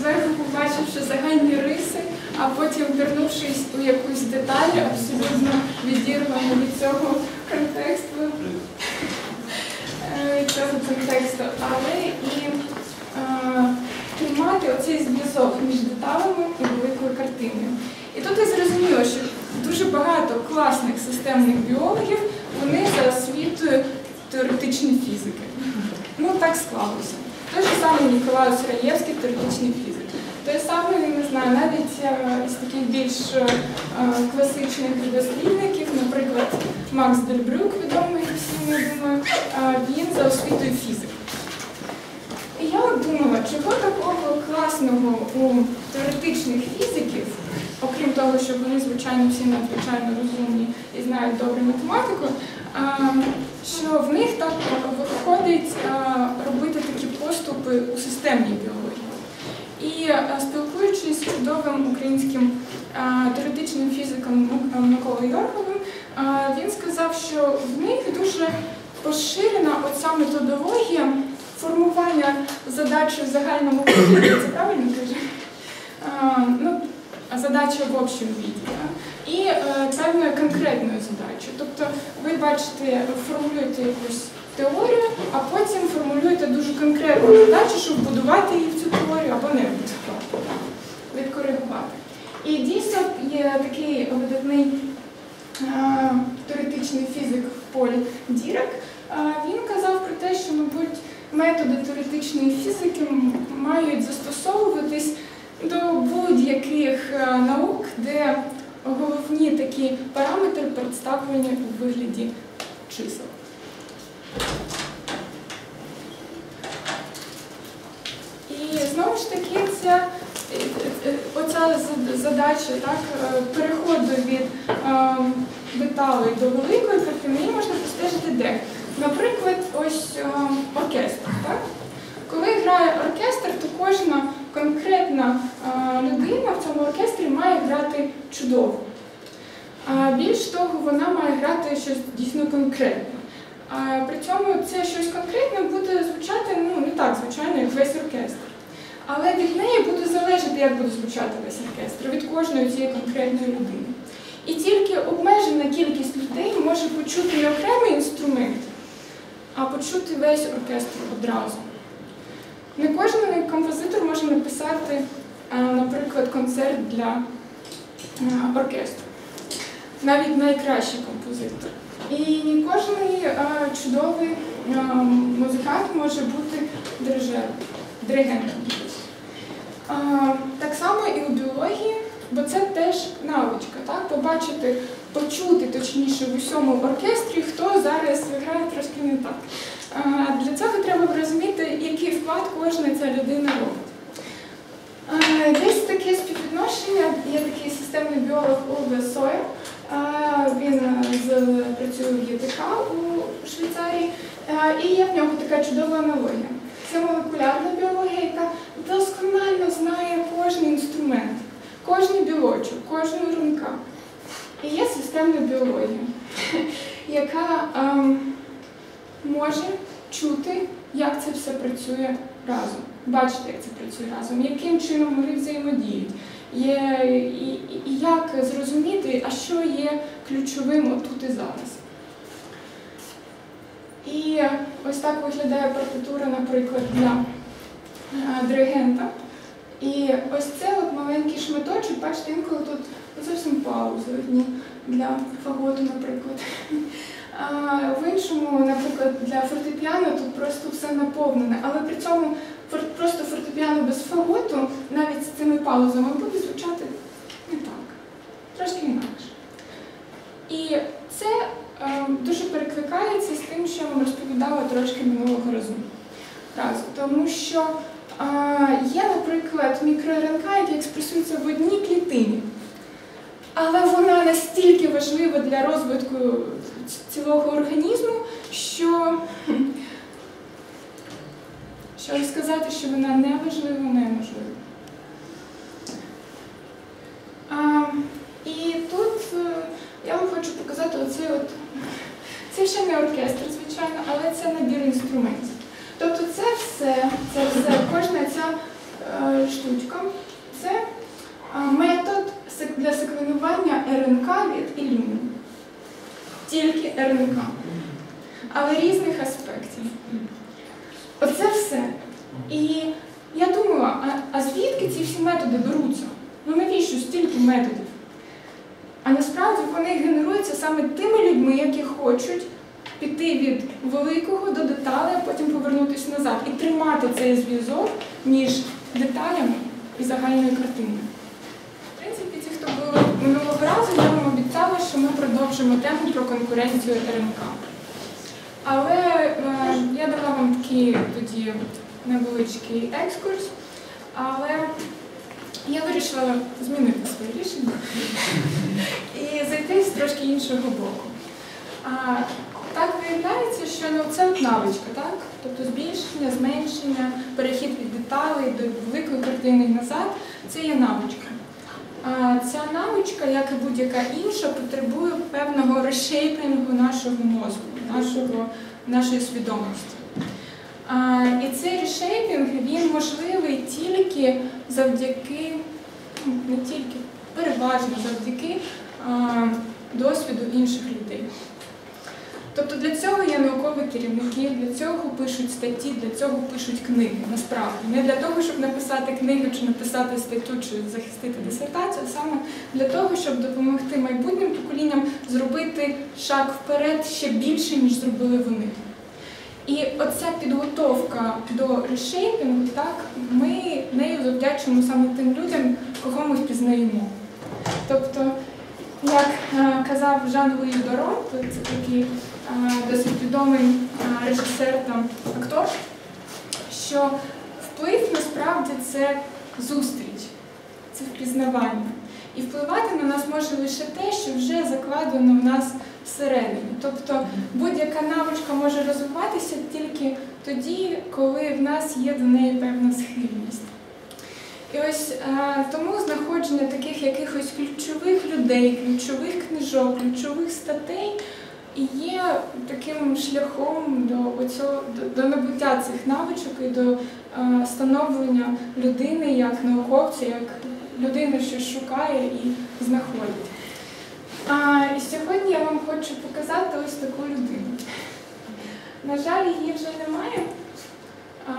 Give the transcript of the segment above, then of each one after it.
зверху побачивши загальні риси, а потім вернувшись у якусь деталь, абсолютно відірвану від цього контексту, е, від цього контексту, але і е, тримати оцей зв'язок між деталями і великою картиною. І тут я зрозуміла, що дуже багато класних системних біологів, вони за освітою теоретичні фізики. Так склалося. Той же самий Ніколаус Раєвський, теоретичний фізик. Той самий, не знаю, навіть е, із таких більш е, класичних дослідників, наприклад, Макс Дельбрюк, відомий всім, я думаю, е, він за освітою фізик. І я думала, чого такого класного у теоретичних фізиків, окрім того, що вони, звичайно, всі надзвичайно розумні і знають добре математику, а, що в них так виходить робити такі поступи у системній біології. І спілкуючись з чудовим українським теоретичним фізиком Миколою Йорговим, а, він сказав, що в них дуже поширена оця методологія формування задачі в загальному вигляді, це правильно кажу? Ну, задача в общому віді. І е, певною конкретною задачею. Тобто ви бачите, формулюєте якусь теорію, а потім формулюєте дуже конкретну задачу, щоб будувати її в цю теорію або не будувати, відкоригувати. І дійсно є такий видатний е, теоретичний фізик Поль Дірек. Е, Він казав про те, що, мабуть, методи теоретичної фізики мають застосовуватись до будь-яких е, наук, де головні такі параметри представлені у вигляді чисел. І знову ж таки, ця, оця задача так, е, переходу від е, деталей до великої картини можна простежити де. Наприклад, ось е, оркестр. Так? Коли грає оркестр, то кожна конкретна людина в цьому оркестрі має грати чудово. А більш того, вона має грати щось дійсно конкретне. А при цьому це щось конкретне буде звучати ну, не так, звичайно, як весь оркестр. Але від неї буде залежати, як буде звучати весь оркестр, від кожної цієї конкретної людини. І тільки обмежена кількість людей може почути не окремий інструмент, а почути весь оркестр одразу. Не кожен композитор може написати, е, наприклад, концерт для е, оркестру. Навіть найкращий композитор. І не кожен е, чудовий музикант може бути дирижером, Так само і у біології, бо це теж навичка, так? побачити, почути точніше в усьому оркестрі, хто зараз грає трошки не так. Для цього треба розуміти, який вклад кожна ця людина робить. Десь таке співвідношення, є такий системний біолог Улве Сойер, Е, він е, працює в ЄТК у Швейцарії, Е, і є в нього така чудова аналогія. Це молекулярна біологія, яка досконально знає кожен інструмент, кожний білочок, кожну рунка. І є системна біологія, яка ем, може чути, як це все працює разом, бачити, як це працює разом, яким чином вони взаємодіють, є, і, і- як зрозуміти, а що є ключовим отут і зараз. І ось так виглядає партитура, наприклад, для е, диригента. І ось це от маленький шматочок, бачите, інколи тут зовсім паузи одні для фаготу, наприклад. В іншому, наприклад, для фортепіано тут просто все наповнене, але при цьому просто фортепіано без фаготу, навіть з цими паузами, буде звучати не так, трошки інакше. І це е, дуже перекликається з тим, що я вам розповідала трошки минулого разу. разу. Тому що е, є, наприклад, мікроРНК, які експресуються в одній клітині. Але вона настільки важлива для розвитку цілого організму, що, що сказати, що вона неважлива, неможливо. А, і тут е, я вам хочу показати оцей от. Це ще не оркестр, звичайно, але це набір інструментів. Тобто це все, це все, кожна ця е, штучка, це метод для секвенування РНК від Ілюмін. Тільки РНК. Але різних аспектів. Оце все. І я думала, а, а звідки ці всі методи беруться? Ну навіщо стільки методів? А насправді вони генеруються саме тими людьми, які хочуть піти від великого до деталей, а потім повернутися назад і тримати цей зв'язок між деталями і загальною картиною. В принципі, ті, хто були минулого разу, я обіцяла, що ми продовжимо тему про конкуренцію РНК. Але е, я дала вам такий тоді невеличкий екскурс, але я вирішила змінити своє рішення і зайти з трошки іншого боку. А, так виявляється, що ну, це навичка, так? Тобто збільшення, зменшення, перехід від деталей до великої картини назад це є навичка. Ця навичка, як і будь-яка інша, потребує певного решейпінгу нашого мозку, нашого, нашої свідомості. І цей решейпінг він можливий тільки завдяки, не тільки, переважно завдяки досвіду інших людей. Тобто для цього є наукові керівники, для цього пишуть статті, для цього пишуть книги, насправді. Не для того, щоб написати книгу чи написати статтю, чи захистити дисертацію, а саме для того, щоб допомогти майбутнім поколінням зробити шаг вперед ще більше, ніж зробили вони. І оця підготовка до решейпінгу, так, ми нею завдячуємо саме тим людям, кого ми впізнаємо. Тобто, як е, казав Жан Луї Дорон, то це такий досить відомий е, режисер та актор, що вплив насправді це зустріч, це впізнавання. І впливати на нас може лише те, що вже закладено в нас всередині. Тобто будь-яка навичка може розвиватися тільки тоді, коли в нас є до неї певна схильність. І ось е, тому знаходження таких якихось ключових людей, ключових книжок, ключових статей і є таким шляхом до, оцього, до, до набуття цих навичок і до е, становлення людини як науковця, як людини, що шукає і знаходить. А, сьогодні я вам хочу показати ось таку людину. На жаль, її вже немає. А,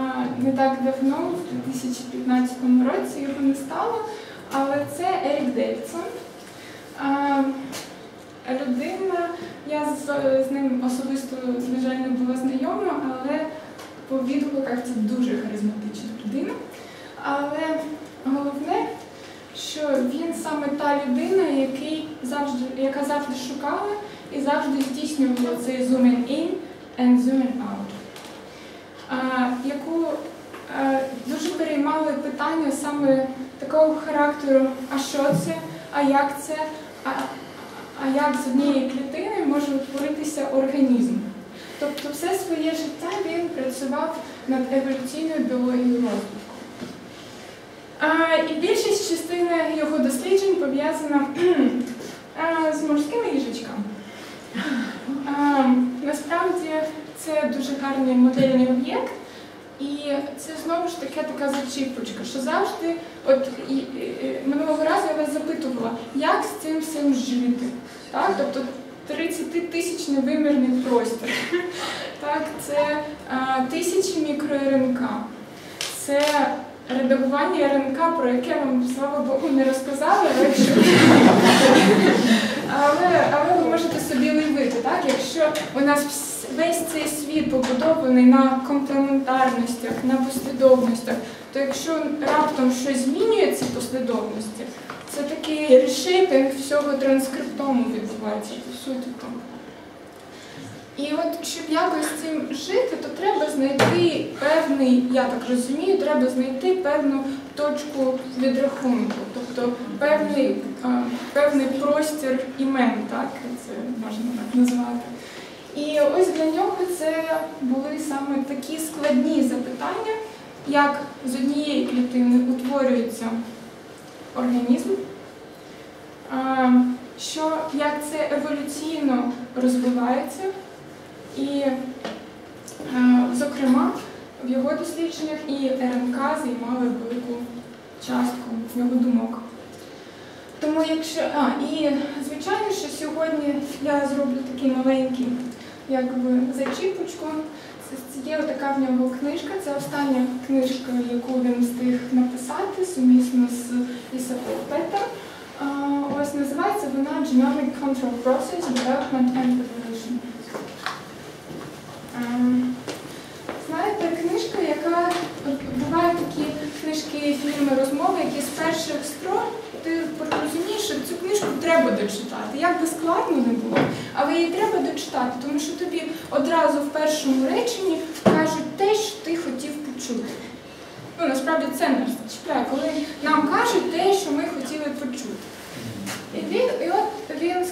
не так давно, в 2015 році його не стало, але це Ерік Девідсон. Людина, я з, з ним особисто, на жаль, не була знайома, але по відгуках це дуже харизматична людина. Але головне, що він саме та людина, який завжди, яка завжди шукала і завжди здійснювала цей zooming in and zooming out. Яку дуже переймали питання саме такого характеру, а що це, а як це, а, а як з однієї клітини може утворитися організм. Тобто все своє життя він працював над еволюційною біологією розвитку. І більшість частини його досліджень пов'язана з морськими їжачками. Насправді це дуже гарний модельний об'єкт, і це знову ж таки така зачіпочка, що завжди, от і, і, минулого разу я вас запитувала, як з цим всім жити. Так? Тобто 30 тисячний вимірний простір. Так, це а, тисячі мікро-РНК. Це редагування РНК, про яке вам, слава Богу, не розказали, але, якщо... але, але ви можете собі уявити, так? якщо у нас весь цей світ побудований на комплементарностях, на послідовностях, то якщо раптом щось змінює ці послідовності, це такий решейпінг всього транскриптому відбувається, по суті. там. І от щоб якось цим жити, то треба знайти певний, я так розумію, треба знайти певну точку відрахунку, тобто певний, певний простір імен, так це можна так назвати. І ось для нього це були саме такі складні запитання, як з однієї клітини утворюється організм, що як це еволюційно розвивається, і, зокрема, в його дослідженнях і РНК займали велику частку його думок. Тому якщо. А, і звичайно, що сьогодні я зроблю такий маленький якби зачіпочку. Це, є така в нього книжка. Це остання книжка, яку він встиг написати сумісно з Ісабел Петер. Ось називається вона Genomic Control Process Development and Evolution. Ем, Знаєте, книжка, яка от бувають такі фільми, розмови, які з перших строк ти розумієш, що цю книжку треба дочитати. Як би складно не було, але її треба дочитати, тому що тобі одразу в першому реченні кажуть те, що ти хотів почути. Ну, насправді це нас чіпляє, коли нам кажуть те, що ми хотіли почути. І і от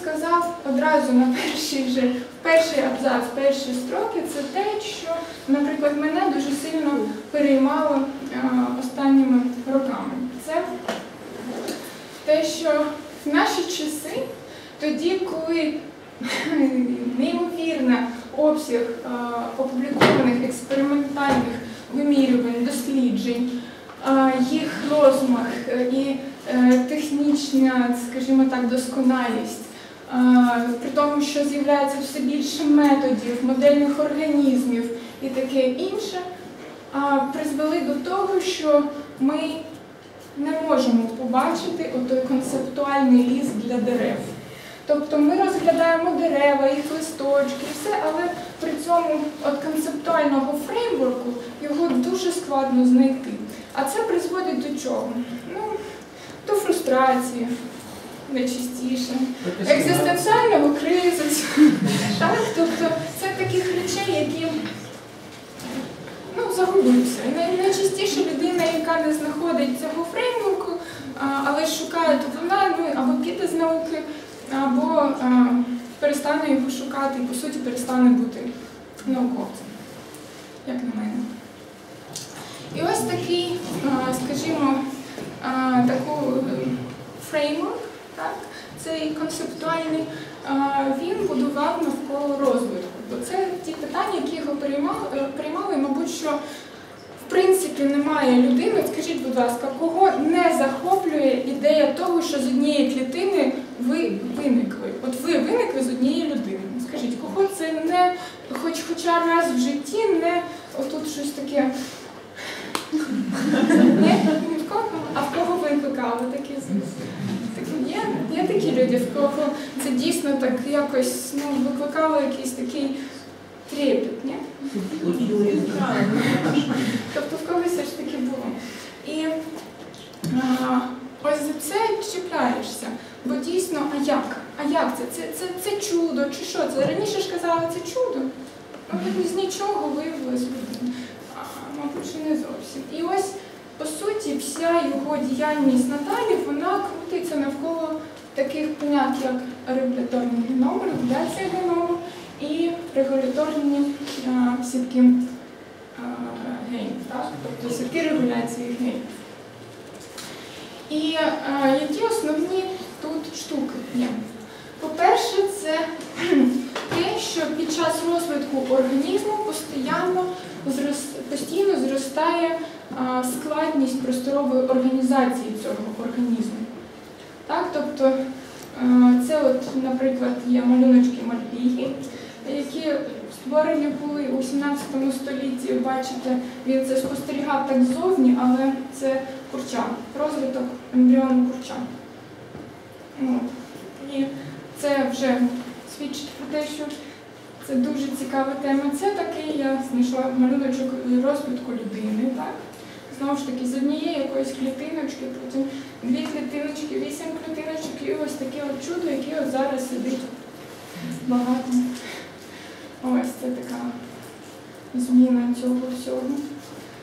сказав одразу на перший же, в перший абзац, перші строки, це те, що, наприклад, мене дуже сильно переймало е, останніми роками. Це те, що в наші часи, тоді, коли неймовірний обсяг е, опублікованих експериментальних вимірювань, досліджень, е, їх розмах і технічна, скажімо так, досконалість, при тому, що з'являється все більше методів, модельних організмів і таке інше, призвели до того, що ми не можемо побачити отой концептуальний ліс для дерев. Тобто ми розглядаємо дерева, їх листочки, все, але при цьому от концептуального фреймворку його дуже складно знайти. А це призводить до чого? Ну, до фрустрації найчастіше, екзистенціального кризису. Так? Тобто це таких речей, які ну, загубився. Най- найчастіше людина, яка не знаходить цього фреймворку, а, але шукає, то вона ну, або піде з науки, або а, перестане його шукати і, по суті, перестане бути науковцем, як на мене. І ось такий, скажімо, таку е, фреймворк, цей концептуальний, він будував навколо розвитку. Бо це ті питання, які його переймали, е, мабуть, що в принципі немає людини, скажіть, будь ласка, кого не захоплює ідея того, що з однієї клітини ви виникли? От ви виникли з однієї людини. Скажіть, кого це не хоч хоча раз в житті не отут щось таке. А в кого викликали такі такі є? Є такі люди, в кого це дійсно так якось ну, викликало якийсь такий трепет, ні? Тобто в когось все ж таки було. І а, ось за це чіпляєшся. Бо дійсно, а як? А як це? Це, це, це чудо, чи що? Це раніше ж казали, це чудо. Ну, з нічого виявилось, а, мабуть, не зовсім. І ось, по суті, вся його діяльність надалі, вона крутиться навколо таких понять, як регуляторний геном, регуляція геному і регуляторні а, сітки а, генів, так? тобто сітки регуляції генів. І а, які основні тут штуки є? По-перше, це те, що під час розвитку організму постійно, постійно зростає складність просторової організації цього організму. Так, тобто це, от, наприклад, є малюночки Мальпігі, які створені були у 17 столітті. Бачите, він це спостерігав так ззовні, але це курча, розвиток ембріону курча. От. І це вже свідчить про те, що це дуже цікава тема. Це такий я знайшла малюночок розвитку людини. Так? Знову ж таки, з однієї якоїсь клітиночки, потім дві клітиночки, вісім клітиночок і ось таке от чудо, яке от зараз сидить багато. Ось це така зміна цього всього.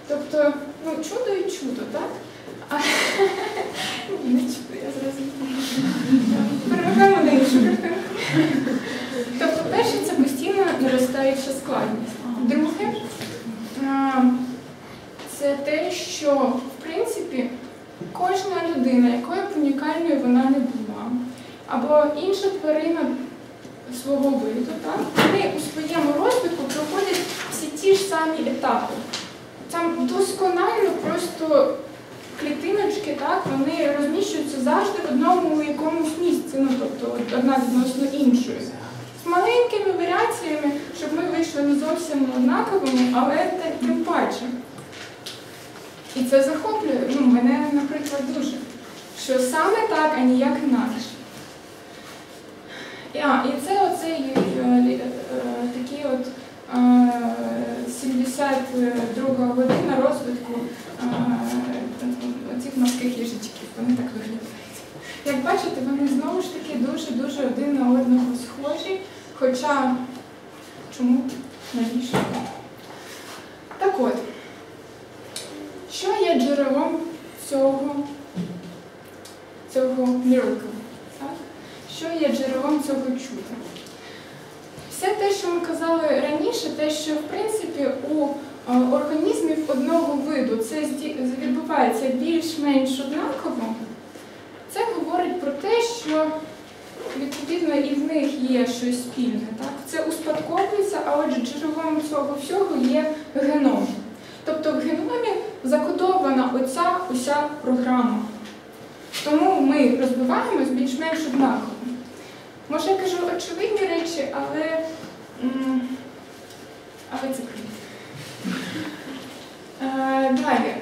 Тобто, ну, чудо і чудо, так? А, не чудо, я зрозуміла. Перемикаємо на іншу. Тобто, перше, це постійно наростаюча складність. Друге, це те, що в принципі кожна людина, якою б унікальною вона не була, або інша тварина свого виду, так, вони у своєму розвитку проходять всі ті ж самі етапи. Там досконально просто клітиночки, так, вони розміщуються завжди в одному якомусь місці, ну тобто одна відносно іншої. З маленькими варіаціями, щоб ми вийшли не зовсім однаковими, але тим паче. І це захоплює ну, мене, наприклад, дуже. Що саме так, а ніяк інакше. І, а, і це оцей е, е, такий от е, 72 година розвитку е, цих морських їжачків. Вони так виглядають. Як бачите, вони знову ж таки дуже-дуже один на одного схожі. Хоча чому навіщо? Так от, що є джерелом цього, цього miracle? Так? Що є джерелом цього чуда? Все те, що ми казали раніше, те, що в принципі у е, організмів одного виду це зді- відбувається більш-менш однаково, це говорить про те, що відповідно і в них є щось. Так? Це успадковується, а отже джерелом цього всього є геном. Тобто в геномі закодована оця уся програма. Тому ми розвиваємось більш-менш однаково. Може, я кажу очевидні речі, але, але це. Е, Далі,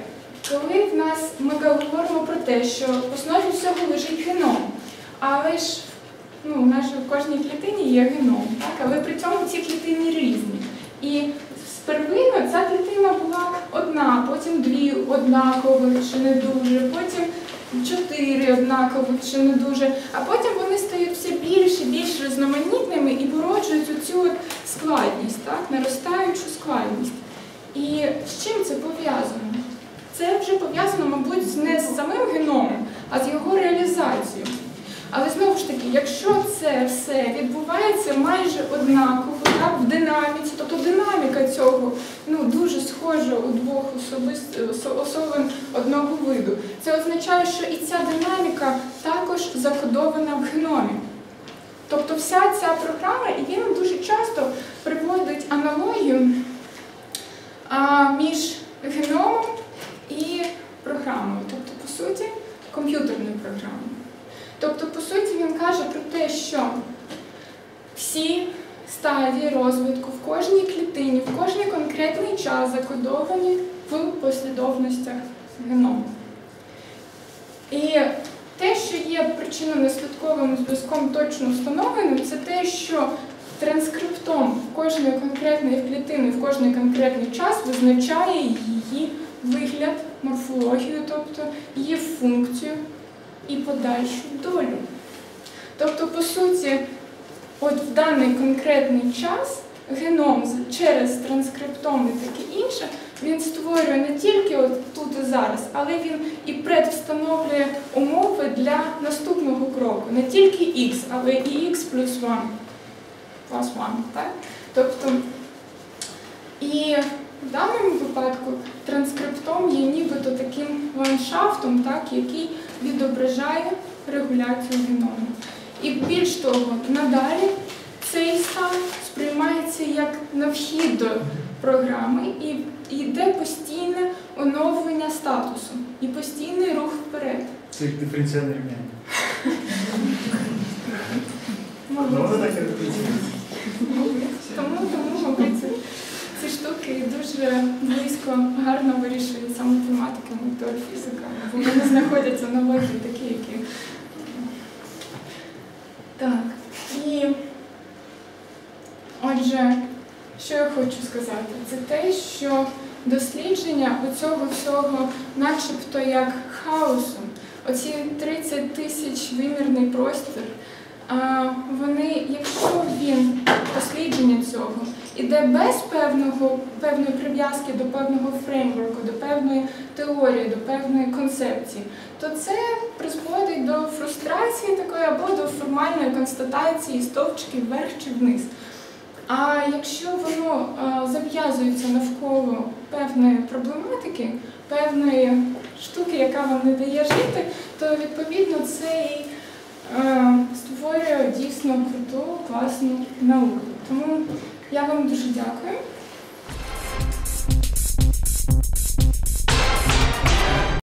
коли в нас ми говоримо про те, що в основі всього лежить геном, але ж ну, у нас в кожній клітині є геном, так? але при цьому ці клітини різні. І спервину ця клітина була одна, потім дві однакових чи не дуже, потім чотири однакових чи не дуже, а потім вони стають все більш і більш різноманітними і породжують оцю от складність, так? наростаючу складність. І з чим це пов'язано? Це вже пов'язано, мабуть, не з самим геномом, а з його реалізацією. Але знову ж таки, якщо це все відбувається майже однаково, так, в динаміці, тобто динаміка цього ну, дуже схожа у двох особин одного виду, це означає, що і ця динаміка також закодована в геномі. Тобто вся ця програма, і він дуже часто приводить аналогію а, між геномом і програмою, тобто, по суті, комп'ютерною програмою. Тобто, по суті, він каже про те, що всі стадії розвитку в кожній клітині, в кожний конкретний час закодовані в послідовностях геному. І те, що є причинно-наслідковим зв'язком точно встановленим, це те, що транскриптом кожної конкретної клітини в кожний конкретний час визначає її вигляд, морфологію, тобто її функцію і подальшу долю. Тобто, по суті, от в даний конкретний час геном через транскриптом і таке інше, він створює не тільки от тут і зараз, але він і предвстановлює умови для наступного кроку. Не тільки x, але і x плюс 1. Plus 1, так? Тобто, і в даному випадку транскриптом є нібито таким ландшафтом, так, який відображає регуляцію геному. І більш того, надалі цей стан сприймається як на вхід до програми і йде постійне оновлення статусу і постійний рух вперед. Це як диференціальне рівняння. Тому, тому, мабуть, ці, штуки дуже близько, гарно вирішуються математиками та фізиками, бо вони знаходять аналогії такі, які. Так. І отже, що я хочу сказати, це те, що дослідження оцього всього, начебто як хаосу, оці 30 тисяч вимірний простір. Вони, якщо іде без певного, певної прив'язки до певного фреймворку, до певної теорії, до певної концепції, то це призводить до фрустрації такої або до формальної констатації стовпчиків вверх чи вниз. А якщо воно а, зав'язується навколо певної проблематики, певної штуки, яка вам не дає жити, то відповідно це і е, створює дійсно круту, класну науку. Тому я вам дуже дякую.